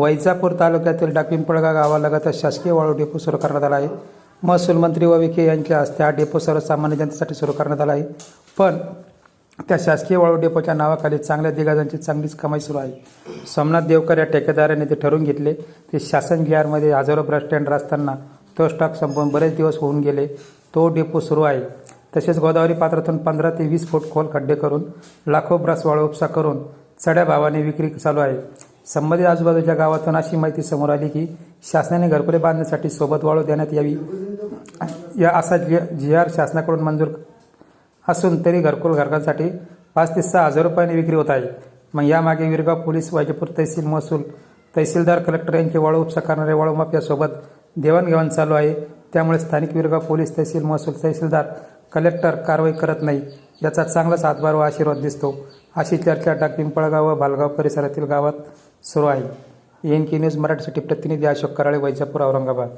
वैजापूर तालुक्यातील डाकपिंपळगा गावालगत शासकीय वाळू डेपो सुरू करण्यात आला आहे. महसूल मंत्री व विखे यांच्या हस्ते हा डेपो सर्वसामान्य जनतेसाठी सुरू करण्यात आला आहे. पण त्या शासकीय वाळू डेपोच्या नावाखाली चांगल्या दिग्गजांची चांगलीच कमाई सुरू आहे. सोमनाथ देवकर या ठेकेदाराने ते ठरवून घेतले. ते शासन बिहारमध्ये हजारो बस स्टँड असताना तो स्टॉक संपवून बरेच दिवस होऊन गेले. तो डेपो सुरू आहे. तसेच गोदावरी पात्रातून पंधरा ते वीस फूट खोल खड्डे करून लाखो ब्रस वाळू उपसा करून चढ्या भावाने विक्री चालू आहे. संबंधित आजूबाजूच्या गावातून अशी माहिती समोर आली की शासनाने घरकुले बांधण्यासाठी सोबत वाळू देण्यात यावी. या असा जी जी आर शासनाकडून मंजूर असून तरी घरकुल घरकांसाठी पाच ते सहा हजार रुपयांनी विक्री होत आहे. मग यामागे विरगाव पोलीस वैजपूर तहसील महसूल तहसीलदार कलेक्टर यांचे वाळू उपसा करणारे वाळू माफियासोबत देवाणघेवाण चालू आहे. त्यामुळे स्थानिक विरगाव पोलीस तहसील महसूल तहसीलदार कलेक्टर कारवाई करत नाही. याचा चांगलाच हातभार व आशीर्वाद दिसतो. अशी चर्चा डाक पिंपळगाव व भालगाव परिसरातील गावात सुरू आहे. एन के न्यूज मराठीसाठी प्रतिनिधी अशोक कराळे वैजापूर औरंगाबाद.